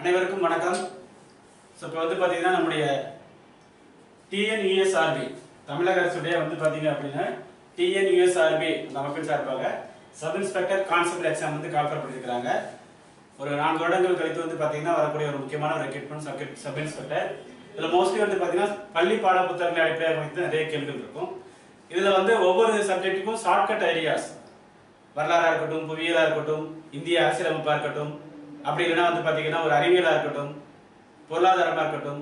அனைவருக்கும் வணக்கம். ஸோ இப்போ வந்து பார்த்தீங்கன்னா நம்முடைய டிஎன்யூஎஸ்ஆர்பி தமிழக அரசுடைய வந்து பார்த்தீங்க அப்படின்னா டிஎன்யூஎஸ்ஆர்பி அந்த அமைப்பின் சார்பாக சப் இன்ஸ்பெக்டர் கான்ஸ்டபிள் எக்ஸாம் வந்து கால்ஃபர் பண்ணியிருக்கிறாங்க ஒரு நான்கு வருடங்கள் கழித்து வந்து பார்த்தீங்கன்னா வரக்கூடிய ஒரு முக்கியமான ஒரு ரெக்ரூட்மெண்ட் சப் சப் இன்ஸ்பெக்டர் இதில் மோஸ்ட்லி வந்து பார்த்தீங்கன்னா பள்ளி பாட புத்தகங்களை அடிப்படையாக வைத்து நிறைய கேள்விகள் இருக்கும். இதில் வந்து ஒவ்வொரு சப்ஜெக்ட்டுக்கும் ஷார்ட்கட் ஐடியாஸ் வரலாறாக இருக்கட்டும் புவியியலாக இருக்கட்டும் இந்திய அரசியலமைப்பாக இருக்கட்டும் அப்படி இல்லைன்னா வந்து பார்த்தீங்கன்னா ஒரு அறிவியலாக இருக்கட்டும் பொருளாதாரமாக இருக்கட்டும்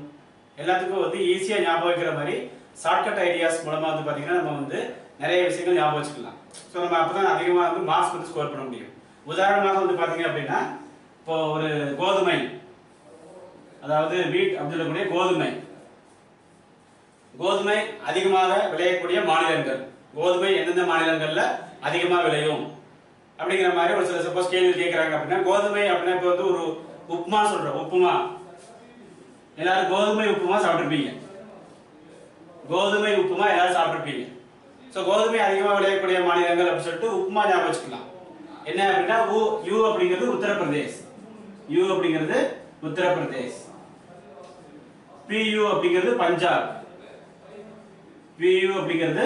எல்லாத்துக்கும் வந்து ஈஸியாக ஞாபகம் வைக்கிற மாதிரி ஷார்ட்கட் ஐடியாஸ் மூலமாக வந்து பார்த்தீங்கன்னா நம்ம வந்து நிறைய விஷயங்கள் ஞாபகம் வச்சுக்கலாம். ஸோ நம்ம அப்பதான் அதிகமாக வந்து மார்க்ஸ் வந்து ஸ்கோர் பண்ண முடியும். உதாரணமாக வந்து பார்த்தீங்க அப்படின்னா இப்போ ஒரு கோதுமை அதாவது வீட் அப்படின்னு சொல்லக்கூடிய கோதுமை. கோதுமை அதிகமாக விளையக்கூடிய மாநிலங்கள். கோதுமை எந்தெந்த மாநிலங்களில் அதிகமாக விளையும்? அப்படிங்கிற மாதிரி ஒரு சில சப்போஸ் கேள்வி கேட்கறாங்க அப்படின்னா கோதுமை அப்படின்னா இப்போ வந்து ஒரு உப்புமா சொல்றோம் உப்புமா. எல்லாரும் கோதுமை உப்புமா சாப்பிட்டுருப்பீங்க. கோதுமை உப்புமா எல்லாரும் சாப்பிட்டுருப்பீங்க. ஸோ கோதுமை அதிகமாக விளையக்கூடிய மாநிலங்கள் அப்படின்னு சொல்லிட்டு உப்புமா ஞாபகம் வச்சுக்கலாம். என்ன அப்படின்னா ஊ யூ அப்படிங்கிறது உத்தரப்பிரதேஷ். யூ அப்படிங்கிறது உத்தரப்பிரதேஷ். பியூ அப்படிங்கிறது பஞ்சாப். பியூ அப்படிங்கிறது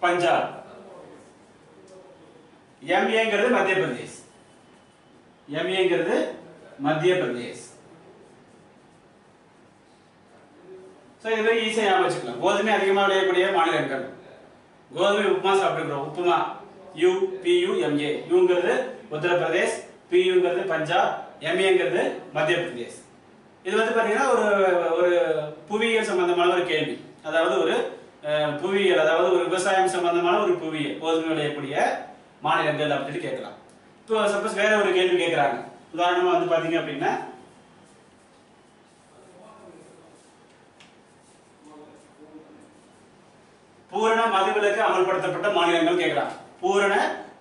பஞ்சாப். எம்ஏங்கிறது மத்திய பிரதேஷ் எம்ஏங்கிறது மத்திய பிரதேஷ் ஸோ இது மாதிரி ஈஸியாக ஞாபகம் வச்சுக்கலாம் கோதுமை அதிகமாக விளையக்கூடிய மாநிலங்கள் கோதுமை upma சாப்பிட்டுக்கிறோம் upma U P U M A யூங்கிறது Uttar Pradesh பியூங்கிறது பஞ்சாப் எம்ஏங்கிறது மத்திய பிரதேஷ் இது வந்து பார்த்தீங்கன்னா ஒரு ஒரு புவியியல் சம்பந்தமான ஒரு கேள்வி. அதாவது ஒரு புவியியல் அதாவது ஒரு விவசாயம் சம்பந்தமான ஒரு புவியியல் கோதுமை விளையக்கூடிய மாநிலங்கள் அப்படின்னு கேட்கலாம். இப்போ சப்போஸ் வேற ஒரு கேள்வி கேட்குறாங்க. உதாரணமா வந்து பார்த்தீங்க அப்படின்னா பூரண மதுவிலக்கு அமல்படுத்தப்பட்ட மாநிலங்கள் கேட்கலாம். பூரண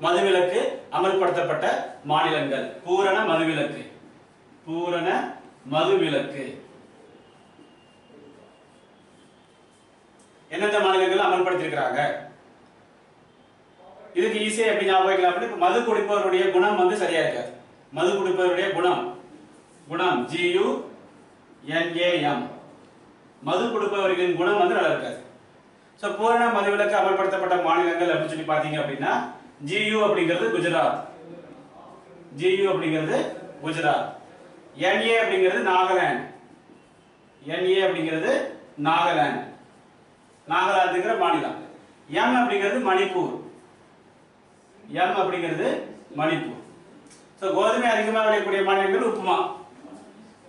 மதுவிலக்கு அமல்படுத்தப்பட்ட மாநிலங்கள். பூரண மதுவிலக்கு. பூரண மதுவிலக்கு. எந்தெந்த மாநிலங்கள் அமல்படுத்தியிருக்கிறாங்க? இதுக்கு ஈஸியாக எப்படி ஞாபகம் வைக்கலாம் அப்படின்னு மது குடிப்பவருடைய குணம் வந்து சரியா இருக்காது. மது குடிப்பவருடைய குணம். குணம் ஜியு என்ஏஎம் மது குடிப்பவர்களின் குணம் வந்து நல்லா இருக்காது. ஸோ பூரண மதுவிலக்கு அமல்படுத்தப்பட்ட மாநிலங்கள் அப்படின்னு சொல்லி பார்த்தீங்க அப்படின்னா ஜியு அப்படிங்கிறது குஜராத். ஜியு அப்படிங்கிறது குஜராத். என்ஏ அப்படிங்கிறது நாகாலாந்து. என்ஏ அப்படிங்கிறது நாகாலாந்து. நாகாலாந்துங்கிற மாநிலம். எம் அப்படிங்கிறது மணிப்பூர். எம் அப்படிங்கிறது மணிப்பூர். ஸோ கோதுமை அதிகமாக விளையக்கூடிய மாநிலங்கள் உப்புமா.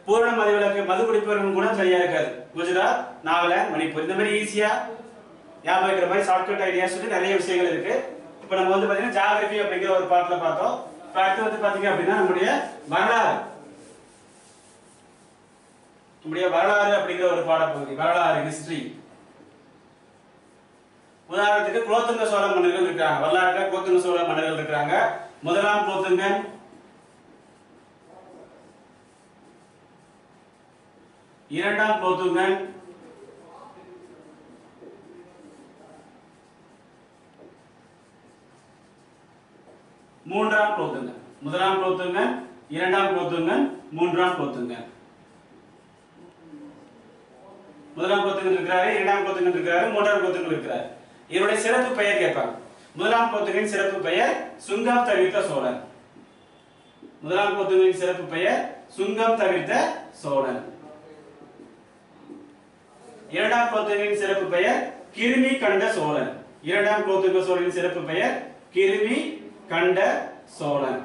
பூரண மதுவிலக்கு மது குடிப்பவர்கள் கூட சரியா இருக்காது. குஜராத் நாகாலாந்து மணிப்பூர். இந்த மாதிரி ஈஸியா ஞாபகம் இருக்கிற மாதிரி ஷார்ட்கட் ஐடியாஸ் சொல்லி நிறைய விஷயங்கள் இருக்கு. இப்போ நம்ம வந்து பாத்தீங்கன்னா ஜாகிரபி அப்படிங்கிற ஒரு பாட்டில் பார்த்தோம். இப்போ அடுத்து வந்து பாத்தீங்க அப்படின்னா நம்முடைய வரலாறு. நம்முடைய வரலாறு அப்படிங்கிற ஒரு பாடப்பகுதி வரலாறு ஹிஸ்டரி உதாரணத்துக்கு குலோத்துங்க சோழ மன்னர்கள் இருக்காங்க வரலாற்றுல குலோத்துங்க சோழ மன்னர்கள் இருக்காங்க முதலாம் குலோத்துங்கன் இரண்டாம் குலோத்துங்கன் மூன்றாம் குலோத்துங்க முதலாம் குலோத்துங்க இரண்டாம் குலோத்துங்க மூன்றாம் குலோத்துங்க முதலாம் குலோத்துங்கன் இருக்கிறாரு இரண்டாம் குலோத்துங்கன் இருக்கிறாரு மூன்றாம் குலோத்துங்கன் இருக்கிறாரு. இவருடைய சிறப்பு பெயர் கேட்பாங்க. முதலாம் குலோத்துங்கன் சிறப்பு பெயர் சுங்கம் தவிர்த்த சோழன். முதலாம் குலோத்துங்கனின் சிறப்பு பெயர் சுங்கம் தவிர்த்த சோழன். இரண்டாம் குலோத்துங்கனின் சிறப்பு பெயர் கிருமி கண்ட சோழன். இரண்டாம் குலோத்துங்க சோழனின் சிறப்பு பெயர் கிருமி கண்ட சோழன்.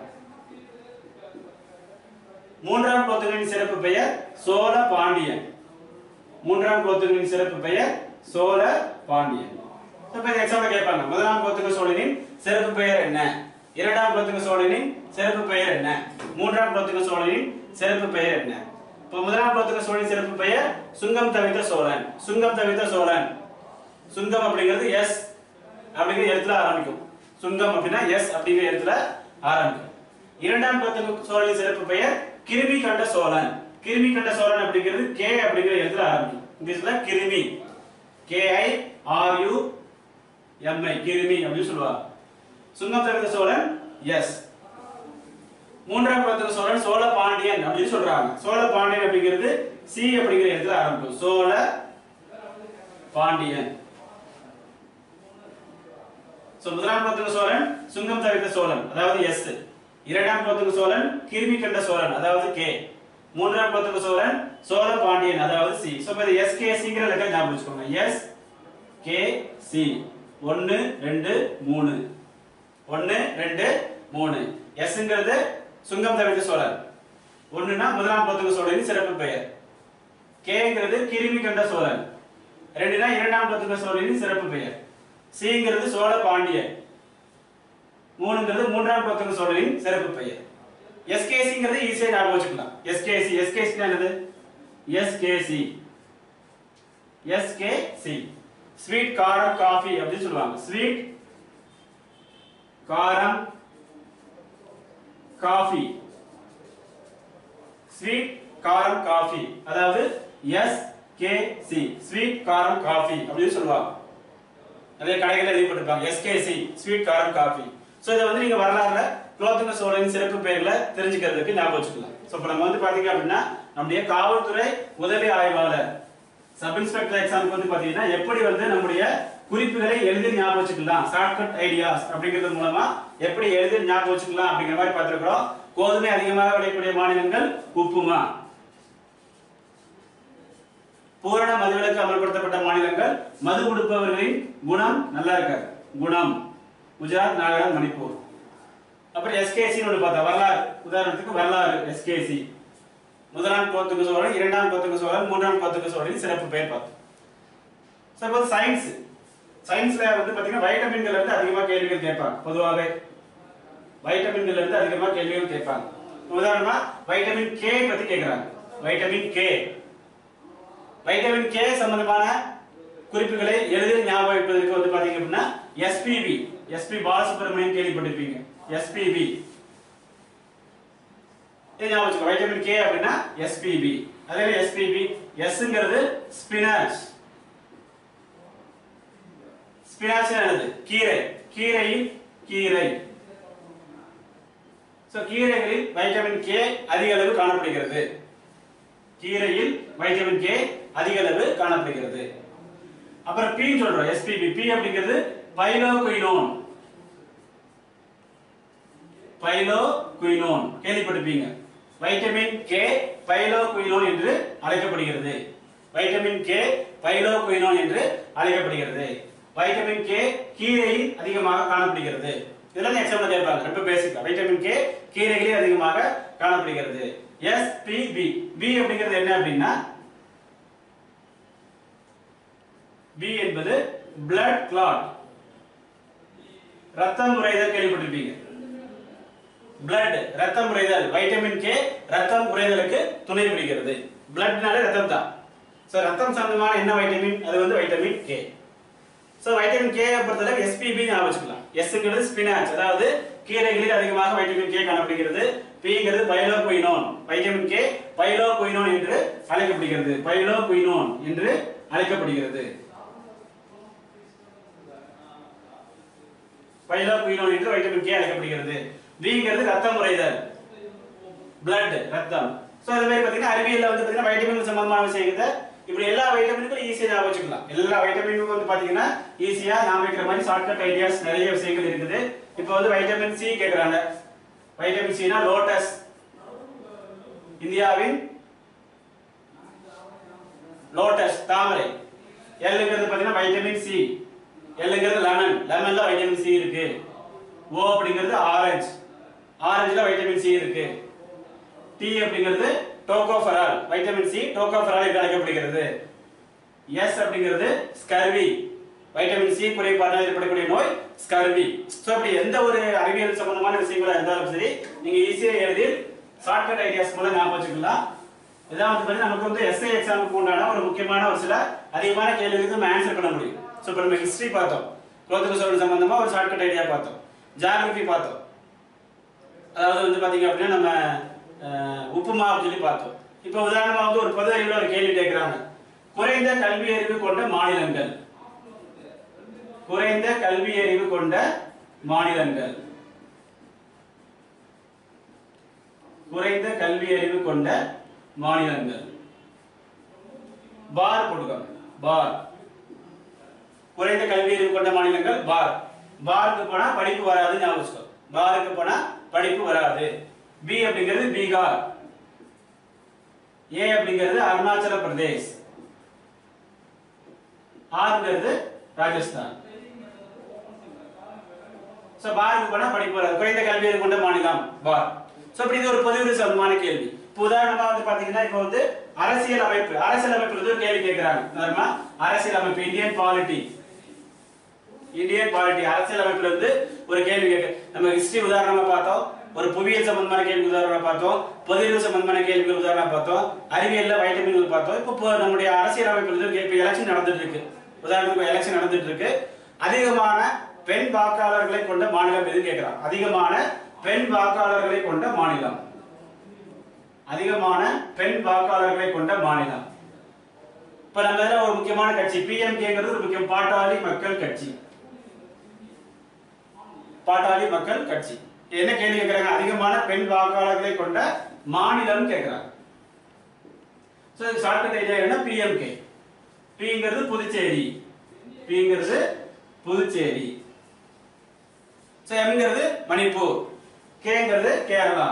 மூன்றாம் குலோத்துங்கனின் சிறப்பு பெயர் சோழ பாண்டியன். மூன்றாம் குலோத்துங்கனின் சிறப்பு பெயர் சோழ பாண்டியன். இப்ப இந்த கேட்பாங்க. முதலாம் குலோத்துங்க சோழனின் சிறப்பு பெயர் என்ன? இரண்டாம் குலோத்துங்க சோழனின் சிறப்பு பெயர் என்ன? மூன்றாம் குலோத்துங்க சோழனின் சிறப்பு பெயர் என்ன? இப்போ முதலாம் குலோத்துங்க சோழனின் சிறப்பு பெயர் சுங்கம் தவித்த சோழன். சுங்கம் தவித்த சோழன். சுங்கம் அப்படிங்கிறது எஸ் அப்படிங்கிற எழுத்துல ஆரம்பிக்கும். சுங்கம் அப்படின்னா எஸ் அப்படிங்கிற எழுத்துல ஆரம்பிக்கும். இரண்டாம் குலோத்துங்க சோழனின் சிறப்பு பெயர் கிருமி கண்ட சோழன். கிருமி கண்ட சோழன் அப்படிங்கிறது கே அப்படிங்கிற எழுத்துல ஆரம்பிக்கும். இங்கிலீஷ்ல கிருமி. கேஐ ஆர்யூ எம்ஐ கிருமி அப்படின்னு சொல்லுவாங்க சுங்கம் தவிர்த்த சோழன் எஸ் மூன்றாம் குலோத்துங்க சோழன் சோழ பாண்டியன் அப்படின்னு சொல்றாங்க. சோழ பாண்டியன் அப்படிங்கிறது சி அப்படிங்கிற இடத்துல ஆரம்பிக்கும். சோழ பாண்டியன். சோ முதலாம் குலோத்துங்க சோழன் சுங்கம் தவிர்த்த சோழன் அதாவது எஸ் இரண்டாம் குலோத்துங்க சோழன் கிருமி கண்ட சோழன் அதாவது கே மூன்றாம் குலோத்துங்க சோழன் சோழ பாண்டியன் அதாவது சி சோ இது எஸ் கே சிங்கிற லெட்டர் ஞாபகம் வச்சுக்கோங்க. எஸ் கே சி ஒன்னு ரெண்டு மூணு. ஒன்னு ரெண்டு மூணு. எஸ்ங்கிறது சுங்கம் தவிர்த்து சோழன் ஒண்ணுனா முதலாம் பத்துக்கு சோழரின் சிறப்பு பெயர். கேங்கிறது கிருமி கண்ட சோழன் ரெண்டுனா இரண்டாம் குலோத்துங்க சோழரின் சிறப்பு பெயர். சிங்கிறது சோழ பாண்டியன் மூணுங்கிறது மூன்றாம் குலோத்துங்க சோழரின் சிறப்பு பெயர். எஸ்கேசிங்கிறது ஈஸியாக ஞாபகம் வச்சுக்கலாம். எஸ்கேசி எஸ்கேசி என்னது? எஸ்கேசி எஸ்கேசி ஸ்வீட் காரம் காஃபி அப்படின்னு சொல்லுவாங்க. ஸ்வீட் காரம் காஃபி ஸ்வீட் காரம் காஃபி அதாவது எஸ் கே சி ஸ்வீட் காரம் காஃபி அப்படின்னு சொல்லுவாங்க. நிறைய கடைகள் எழுதி போட்டிருப்பாங்க எஸ்கேசி ஸ்வீட் காரம் காஃபி ஸோ இதை வந்து நீங்க வரலாறுல குலோத்துங்க சோழனின் சிறப்பு பெயர்களை தெரிஞ்சுக்கிறதுக்கு ஞாபகம் வச்சுக்கலாம். ஸோ இப்போ நம்ம வந்து பாத்தீங்க அப்படின்னா நம்முடைய காவல்துறை உதவி ஆய்வாளர் சப் இன்ஸ்பெக்டர் எக்ஸாமுக்கு வந்து பாத்தீங்கன்னா எப்படி வந்து நம்முடைய குறிப்புகளை எளிதில் ஞாபகம் வச்சுக்கலாம்? ஷார்ட்கட் ஐடியாஸ் அப்படிங்கிறது மூலமா எப்படி எளிதில் ஞாபகம் வச்சுக்கலாம் அப்படிங்கிற மாதிரி பார்த்திருக்கிறோம். கோதுமை அதிகமாக விளையக்கூடிய மாநிலங்கள் உப்புமா. பூரண மதுவிலக்கு அமல்படுத்தப்பட்ட மாநிலங்கள் மது கொடுப்பவர்களின் குணம் நல்லா இருக்காது. குணம். குஜராத் நாகாலாந்து மணிப்பூர். அப்புறம் எஸ்கேசி ஒன்று பார்த்தா வரலாறு. உதாரணத்துக்கு வரலாறு எஸ்கேசி முதலாம் குலத்துக்கு சோழன் இரண்டாம் குலத்துக்கு சோழன் மூன்றாம் குலத்துக்கு சோழன் சிறப்பு பெயர் பார்த்தோம். சப்போஸ் சயின்ஸ் சயின்ஸ்ல வந்து பார்த்தீங்கன்னா வைட்டமின்கள் இருந்து அதிகமா கேள்விகள் கேட்பாங்க. பொதுவாகவே வைட்டமின்கள் இருந்து அதிகமா கேள்விகள் கேட்பாங்க. உதாரணமா வைட்டமின் கே பத்தி கேட்கிறாங்க. வைட்டமின் கே வைட்டமின் கே சம்பந்தமான குறிப்புகளை எளிதில் ஞாபகம் வைப்பதற்கு வந்து பாத்தீங்க அப்படின்னா எஸ்பிபி எஸ்பி பாலசுப்ரமணியம் கேள்விப்பட்டிருப்பீங்க. எஸ்பிபி ஞாபகம் வச்சுக்கோ? வைட்டமின் கே அப்படின்னா எஸ்பிபி அதே எஸ்பிபி எஸ்ங்கிறது ஸ்பினாச் ஸ்பினாச் என்னது? கீரை. கீரையில் கீரை. சோ கீரைகளில் வைட்டமின் கே அதிக அளவு காணப்படுகிறது. கீரையில் வைட்டமின் கே அதிக அளவு காணப்படுகிறது. அப்புறம் பி சொல்றோம் எஸ்பிபி பி அப்படிங்கிறது பைலோகுயினோன் பைலோகுயினோன் கேள்விப்பட்டிருப்பீங்க? வைட்டமின் கே பைலோகுயினோன் என்று அழைக்கப்படுகிறது. வைட்டமின் கே பைலோகுயினோன் என்று அழைக்கப்படுகிறது. வைட்டமின் கே கீரையில் அதிகமாக காணப்படுகிறது. இதெல்லாம் எக்ஸாம்பிள் கேட்பாங்க ரொம்ப பேசிக்கா வைட்டமின் கே கீரைகளே அதிகமாக காணப்படுகிறது. எஸ் பி பி பி அப்படிங்கிறது என்ன அப்படின்னா பி என்பது பிளட் கிளாட் ரத்தம் உறைதல் கேள்விப்பட்டிருப்பீங்க. பிளட் ரத்தம் உறைதல் வைட்டமின் கே ரத்தம் உறைதலுக்கு துணை புரிகிறது பிளட்னாலே ரத்தம் தான். ஸோ ரத்தம் சம்பந்தமான என்ன வைட்டமின் அது வந்து vitamin K so vitamin K பொறுத்தளவு எஸ்பிபி ஞாபகம் வச்சுக்கலாம். எஸ்ங்கிறது ஸ்பினாச் அதாவது கீரைகளில் அதிகமாக வைட்டமின் கே காணப்படுகிறது. பிங்கிறது பைலோகுயினோன் வைட்டமின் கே பைலோகுயினோன் என்று அழைக்கப்படுகிறது. பைலோகுயினோன் என்று அழைக்கப்படுகிறது. பைலோகுயினோன் என்று வைட்டமின் கே அழைக்கப்படுகிறது. பிங்கிறது ரத்தம் உறைதல். பிளட் ரத்தம். சோ அது மாதிரி பாத்தீங்கன்னா அறிவியல்ல வந்து பார்த்தீங்கன்னா வைட்டமின் சம்பந்தமான விஷயத்தை இப்படி எல்லா வைட்டமினுக்கும் ஈஸியா ஞாபகம் வச்சுக்கலாம். எல்லா வைட்டமினுக்கும் வந்து பாத்தீங்கன்னா ஈஸியா ஞாபகம் வைக்கிற மாதிரி ஷார்ட்கட் ஐடியாஸ் நிறைய விஷயங்கள் இருக்குது. இப்போ வந்து வைட்டமின் சி கேக்குறாங்க. வைட்டமின் சினா லோட்டஸ் இந்தியாவின் லோட்டஸ் தாமரை. எல்லுங்கிறது பாத்தீங்கன்னா வைட்டமின் சி எல்லுங்கிறது லெமன் லெமன்ல வைட்டமின் சி இருக்கு. ஓ அப்படிங்கிறது ஆரஞ்சு ஆரஞ்சில் வைட்டமின் சி இருக்கு. டி அப்படிங்கிறது டோகோஃபரால் வைட்டமின் சி டோகோஃபரால் என்று அழைக்கப்படுகிறது. எஸ் அப்படிங்கிறது ஸ்கர்வி வைட்டமின் சி குறைபாடால் ஏற்படக்கூடிய நோய் ஸ்கர்வி ஸோ அப்படி எந்த ஒரு அறிவியல் சம்பந்தமான விஷயங்களா இருந்தாலும் சரி நீங்க ஈஸியா எழுதி ஷார்ட்கட் ஐடியாஸ் மூலம் ஞாபகம் வச்சுக்கலாம். இதான் வந்து பார்த்தீங்கன்னா நமக்கு வந்து எஸ்ஐ எக்ஸாமுக்கு உண்டான ஒரு முக்கியமான ஒரு சில அதிகமான கேள்விகளுக்கு நம்ம ஆன்சர் பண்ண முடியும். ஸோ இப்போ நம்ம ஹிஸ்ட்ரி பார்த்தோம். குலோத்துக சோழன் சம்பந்தமா ஒரு ஷார்ட்கட் ஐடியா பார்த்தோம். ஜாகிரபி பார்த்தோம். அதாவது வந்து பார்த்தீங்க அப்படின்னா நம்ம அஹ், உப்புமா அப்படின்னு சொல்லி பார்த்தோம். இப்போ உதாரணமாக வந்து ஒரு பொது அறிவுல ஒரு கேள்வி கேட்குறாங்க குறைந்த கல்வி அறிவு கொண்ட மாநிலங்கள். குறைந்த கல்வி அறிவு கொண்ட மாநிலங்கள். குறைந்த கல்வி அறிவு கொண்ட மாநிலங்கள். பார் போட்டுக்கோங்க. பார். குறைந்த கல்வி அறிவு கொண்ட மாநிலங்கள் பார். பாருக்கு போனா படிப்பு வராது ஞாபகம் பாருக்கு போனா படிப்பு வராது. பி அப்படிங்கிறது பீகார். ஏ அப்படிங்கிறது அருணாச்சல பிரதேஷ். ஆறுங்கிறது ராஜஸ்தான். சோ பாருக்கு போனா படிப்பு வராது. குறைந்த கல்வி கொண்ட மாநிலம் பார் சோ இப்படி இது ஒரு பொதுவில் சமமான கேள்வி. இப்போ உதாரணமா வந்து பாத்தீங்கன்னா இப்போ வந்து அரசியல் அமைப்பு அரசியல் அமைப்பு ஒரு கேள்வி கேட்கிறாங்க உதாரணமா அரசியல் அமைப்பு இந்தியன் பாலிட்டிக்ஸ் இந்தியன் பாலிட்டி அரசியல் அமைப்புல இருந்து ஒரு கேள்வி கேட்க. நம்ம ஹிஸ்டரி உதாரணமா பார்த்தோம். ஒரு புவியியல் சம்பந்தமான கேள்வி உதாரணம் பார்த்தோம். பொதுவியல் சம்பந்தமான கேள்விகள் உதாரணம் பார்த்தோம். அறிவியல்ல வைட்டமின்கள் பார்த்தோம். இப்போ நம்முடைய அரசியல் அமைப்புல இருந்து இப்போ எலெக்ஷன் நடந்துட்டு இருக்கு. உதாரணத்துக்கு எலெக்ஷன் நடந்துட்டு இருக்கு. அதிகமான பெண் வாக்காளர்களை கொண்ட மாநிலம் எதுன்னு கேட்கிறான் அதிகமான பெண் வாக்காளர்களை கொண்ட மாநிலம். அதிகமான பெண் வாக்காளர்களை கொண்ட மாநிலம். இப்ப நம்ம ஒரு முக்கியமான கட்சி பிஎம்கேங்கிறது ஒரு முக்கிய பாட்டாளி மக்கள் கட்சி. பாட்டாளி மக்கள் கட்சி. என்ன கேள்வி கேட்கிறாங்க அதிகமான பெண் வாக்காளர்களை கொண்ட மாநிலம் கேட்கிறாங்க சோ ஷார்ட்கட் ஐடியா என்ன? பிஎம்கே பிங்கிறது புதுச்சேரி. பிங்கிறது புதுச்சேரி. சோ எம்ங்கிறது மணிப்பூர். கேங்கிறது கேரளா.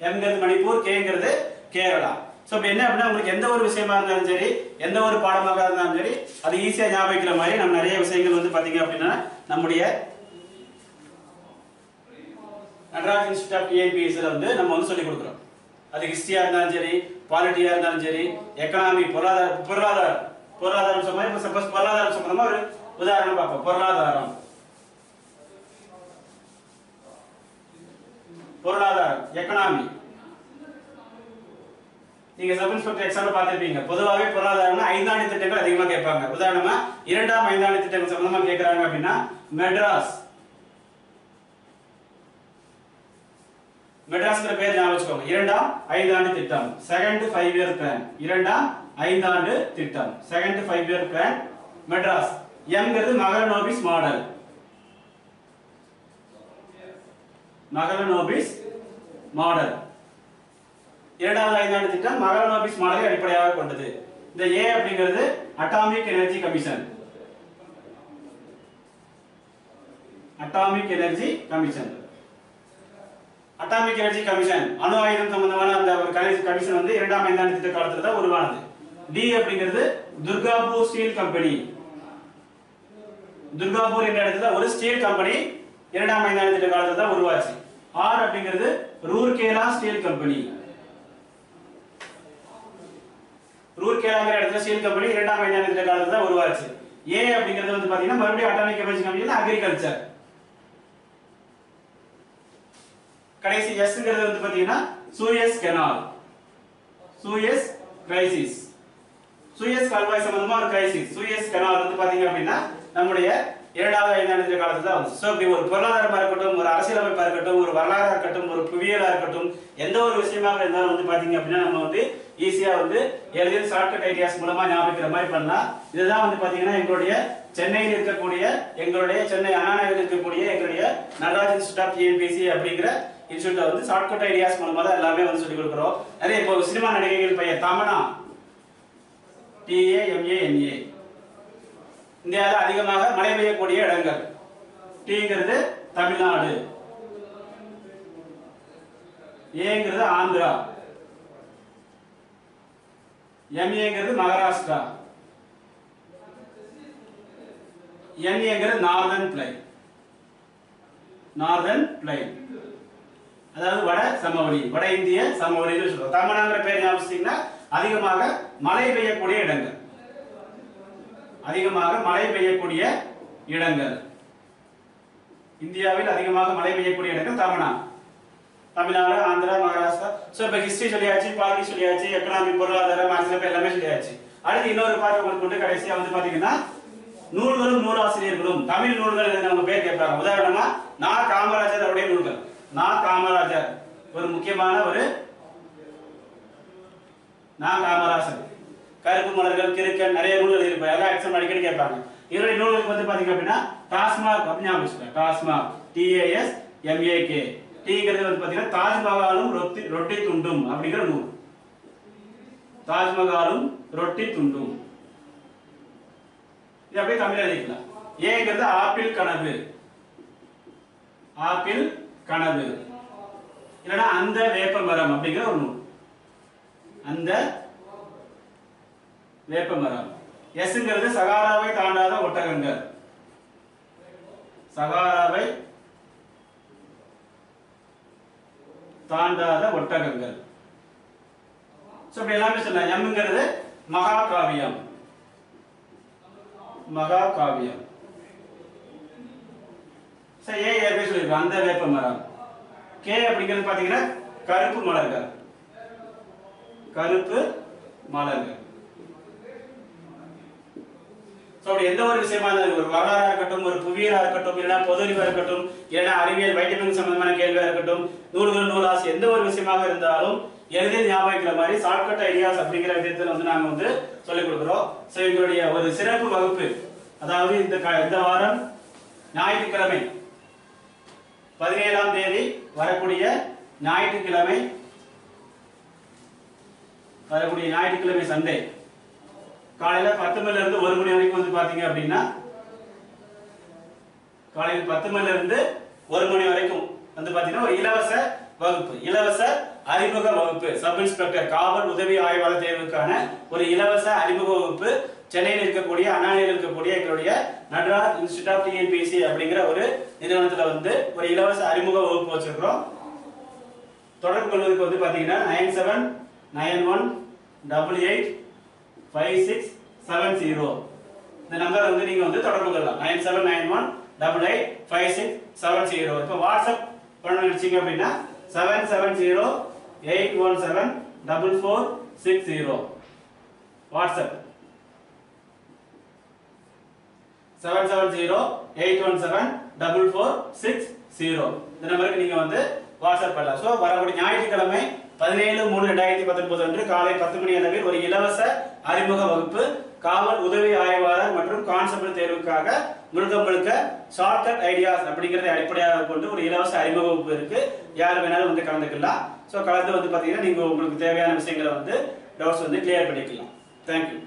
எம்ங்கிறது மணிப்பூர் கேங்கிறது கேரளா. ஸோ இப்போ என்ன அப்படின்னா உங்களுக்கு எந்த ஒரு விஷயமா இருந்தாலும் சரி எந்த ஒரு பாடமாக இருந்தாலும் சரி அது ஈஸியா ஞாபகிக்கிற மாதிரி நம்ம நிறைய விஷயங்கள் வந்து பாத்தீங்க அப்படின்னா நம்முடைய நட்ராஜ் இன்ஸ்டியூட் ஆஃப் டிஎன்பிஎஸ்ல வந்து நம்ம வந்து சொல்லி கொடுக்குறோம். அது ஹிஸ்டரியா இருந்தாலும் சரி பாலிட்டியா இருந்தாலும் சரி எக்கனாமி பொருளாதார பொருளாதாரம் பொருளாதாரம் சம்பந்தமா இப்போ சப்போஸ் பொருளாதாரம் சம்பந்தமா ஒரு உதாரணம் பார்ப்போம். பொருளாதாரம். பொருளாதாரம் எக்கனாமி நீங்க சப் இன்ஸ்பெக்டர் எக்ஸாம்ல பார்த்திருப்பீங்க. பொதுவாகவே பொருளாதாரம்னா ஐந்தாண்டு திட்டங்கள் அதிகமா கேட்பாங்க. உதாரணமா இரண்டாம் ஐந்தாண்டு திட்டங்கள் சம்பந்தமா கேட்கறாங்க அப்படின்னா மெட்ராஸ். மெட்ராஸ்ங்கிற பேர் ஞாபகம் வச்சுக்கோங்க. இரண்டாம் ஐந்தாண்டு திட்டம். செகண்ட் ஃபைவ் இயர் பிளான் இரண்டாம் ஐந்தாண்டு திட்டம். Second five year plan Madras. எம்ங்கிறது Mahalanobis model. Mahalanobis model. இரண்டாவது ஐந்தாண்டு திட்டம் மகளநோபிஸ் மாடலை அடிப்படையாக கொண்டது. இந்த ஏ அப்படிங்கிறது atomic energy commission atomic energy commission atomic energy commission அணு ஆயுதம் சம்பந்தமான அந்த ஒரு கமிஷன் வந்து இரண்டாம் ஐந்தாண்டு திட்ட காலத்துல தான் உருவானது. டி அப்படிங்கிறது துர்காபூர் ஸ்டீல் கம்பெனி துர்காபூர் என்ற இடத்துல ஒரு ஸ்டீல் கம்பெனி இரண்டாம் ஐந்தாண்டு திட்ட காலத்துல தான் உருவாச்சு. ஆர் அப்படிங்கிறது ரூர்கேலா ஸ்டீல் கம்பெனி ரூர்கேலாங்கிற இடத்துல ஸ்டீல் கம்பெனி இரண்டாம் ஐந்தாண்டு காலத்துல தான் உருவாச்சு. ஏ அப்படிங்கிறது வந்து பாத்தீங்கன்னா மறுபடியும் அட்டாமிக் எனர்ஜி கம்பெனி அக்ரிகல்ச்சர் கடைசி எஸ்ங்கிறது வந்து பாத்தீங்கன்னா Suez canal Suez crisis Suez கால்வாய் சம்பந்தமா ஒரு கிரைசிஸ் சூயஸ் கெனால் வந்து பாத்தீங்க அப்படின்னா நம்முடைய இரண்டாவது ஐந்தாண்டு காலத்துல தான் வந்து. ஸோ இப்படி ஒரு பொருளாதாரமாக இருக்கட்டும் ஒரு அரசியலமைப்பாக இருக்கட்டும் ஒரு வரலாறாக இருக்கட்டும் ஒரு புவியலாக இருக்கட்டும் எந்த ஒரு விஷயமாக இருந்தாலும் வந்து பார்த்தீங்க அப்படின்னா நம்ம வந்து ஈஸியாக வந்து எளிதில் ஷார்ட்கட் ஐடியாஸ் மூலமாக ஞாபகிக்கிற மாதிரி பண்ணலாம். இதுதான் வந்து பார்த்தீங்கன்னா எங்களுடைய சென்னையில் இருக்கக்கூடிய எங்களுடைய சென்னை அண்ணாநகரில் இருக்கக்கூடிய எங்களுடைய நடராஜ் இன்ஸ்டியூட் ஆஃப் டிஎன்பிசி அப்படிங்கிற இன்ஸ்டியூட்டில் வந்து ஷார்ட்கட் ஐடியாஸ் மூலமாக தான் எல்லாமே வந்து சொல்லிக் கொடுக்குறோம். நிறைய இப்போ சினிமா நடிகைகள் பையன் தமனா. டிஏஎம்ஏஎன்ஏ இந்தியாவில் அதிகமாக மழை பெய்யக்கூடிய இடங்கள். டிங்கிறது தமிழ்நாடு. ஏங்கிறது ஆந்திரா. எம்ஏங்கிறது மகாராஷ்டிரா. என்ஏங்கிறது நார்தன் பிளைன் நார்தன் பிளைன் அதாவது வட சமவெளி வட இந்திய சமவெளின்னு சொல்றோம். தமிழ்நாங்கிற பேர் ஞாபகம் அதிகமாக மழை பெய்யக்கூடிய இடங்கள். அதிகமாக மழை பெய்யக்கூடிய இடங்கள். இந்தியாவில் அதிகமாக மழை பெய்யக்கூடிய இடங்கள் தமிழ்நாடு. தமிழ்நாடு ஆந்திரா மகாராஷ்டிரா. ஸோ இப்போ ஹிஸ்டரி சொல்லியாச்சு பாலிட்டி சொல்லியாச்சு எக்கனாமி பொருளாதாரம் அரசியல் எல்லாமே சொல்லியாச்சு. அடுத்து இன்னொரு பார்ட் உங்களுக்கு கொண்டு கடைசியா வந்து பாத்தீங்கன்னா நூல்களும் நூலாசிரியர்களும் தமிழ் நூல்கள் நம்ம பேர் கேட்பாங்க. உதாரணமா நா. காமராஜர் அவருடைய நூல்கள். நா. காமராஜர். ஒரு முக்கியமான ஒரு நா. காமராஜர் கருப்பு மலர்கள் கிறுக்கன் நிறைய நூல்கள் இருப்பாங்க எல்லாம் எக்ஸாம் அடிக்கடி கேட்பாங்க. இவருடைய நூல்களுக்கு வந்து பாத்தீங்க அப்படின்னா டாஸ்மாக் அப்படின்னு ஞாபகம் டாஸ்மாக் டிஏஎஸ் எம்ஏகே டீங்கிறது வந்து பாத்தீங்கன்னா தாஜ்மஹாலும் ரொட்டி ரொட்டி துண்டும் அப்படிங்கிற நூல். தாஜ்மஹாலும் ரொட்டி துண்டும். இது அப்படியே தமிழ் எழுதிக்கலாம். ஏங்கிறது ஆப்பிள் கனவு. ஆப்பிள் கனவு. இல்லைன்னா அந்த வேப்ப மரம் அப்படிங்கிற ஒரு நூல். அந்த வேப்ப மரம். எஸ்ங்கிறது சகாராவை தாண்டாத ஒட்டகங்கள். சகாராவை தாண்டாத ஒட்டகங்கள். ஸோ இப்படி எல்லாமே சொல்லலாம் எம்ங்கிறது மகாகாவியம். மகாகாவியம். சரி ஏ ஏற்கனவே சொல்லியிருக்கோம் அந்த வேப்ப மரம். கே அப்படிங்கிறது பாத்தீங்கன்னா கருப்பு மலர்கள். கருப்பு மலர்கள். ஸோ அப்படி எந்த ஒரு விஷயமா இருந்தாலும் ஒரு வரலாறா இருக்கட்டும் ஒரு புவியலாக இருக்கட்டும் இல்லைன்னா பொது இருக்கட்டும் இல்லைன்னா அறிவியல் வைட்டமின் சம்பந்தமான கேள்வியா இருக்கட்டும் நூல்கள் நூலாஸ் எந்த ஒரு விஷயமாக இருந்தாலும் எளிதில் ஞாபகிக்கிற மாதிரி ஷார்ட்கட் ஐடியாஸ் அப்படிங்கிற விதத்தில் வந்து நாங்க வந்து சொல்லிக் கொடுக்குறோம். ஸோ எங்களுடைய ஒரு சிறப்பு வகுப்பு அதாவது இந்த க- இந்த வாரம் ஞாயிற்றுக்கிழமை பதினேழாம் தேதி வரக்கூடிய ஞாயிற்றுக்கிழமை வரக்கூடிய ஞாயிற்றுக்கிழமை சண்டே. காலையில பத்து மணில இருந்து ஒரு மணி வரைக்கும் வந்து பாத்தீங்க அப்படின்னா காலையில் பத்து மணில இருந்து ஒரு மணி வரைக்கும் வந்து பாத்தீங்கன்னா ஒரு இலவச வகுப்பு இலவச அறிமுக வகுப்பு. சப் இன்ஸ்பெக்டர் காவல் உதவி ஆய்வாளர் தேர்வுக்கான ஒரு இலவச அறிமுக வகுப்பு. சென்னையில் இருக்கக்கூடிய அண்ணாநிலையில் இருக்கக்கூடிய எங்களுடைய நட்ராஜ் இன்ஸ்டியூட் ஆஃப் டிஎன்பிசி அப்படிங்கிற ஒரு நிறுவனத்துல வந்து ஒரு இலவச அறிமுக வகுப்பு வச்சிருக்கிறோம். தொடர்பு கொள்வதற்கு வந்து பாத்தீங்கன்னா nine seven nine one double eight five six seven zero இந்த நம்பர் வந்து நீங்கள் வந்து தொடர்பு கொள்ளலாம். Nine seven nine one double eight five six seven zero இப்போ வாட்ஸ்அப் பண்ண நினைச்சீங்க அப்படின்னா seven seven zero eight one seven double four six zero WhatsApp. Seven seven zero eight one seven double four six zero இந்த நம்பருக்கு நீங்கள் வந்து WhatsApp பண்ணலாம். So வரக்கூடிய ஞாயிற்றுக்கிழமை பதினேழு மூணு ரெண்டாயிரத்தி பத்தொன்பது அன்று காலை பத்து மணி அளவில் ஒரு இலவச அறிமுக வகுப்பு காவல் உதவி ஆய்வாளர் மற்றும் கான்ஸ்டபிள் தேர்வுக்காக முழுக்க முழுக்க ஷார்ட்கட் ஐடியாஸ் அப்படிங்கிறத அடிப்படையாக கொண்டு ஒரு இலவச அறிமுக வகுப்பு இருக்கு. யார் வேணாலும் வந்து கலந்துக்கலாம். ஸோ கலந்து வந்து பார்த்தீங்கன்னா நீங்க உங்களுக்கு தேவையான விஷயங்களை வந்து டவுட்ஸ் வந்து கிளியர் பண்ணிக்கலாம். தேங்க்யூ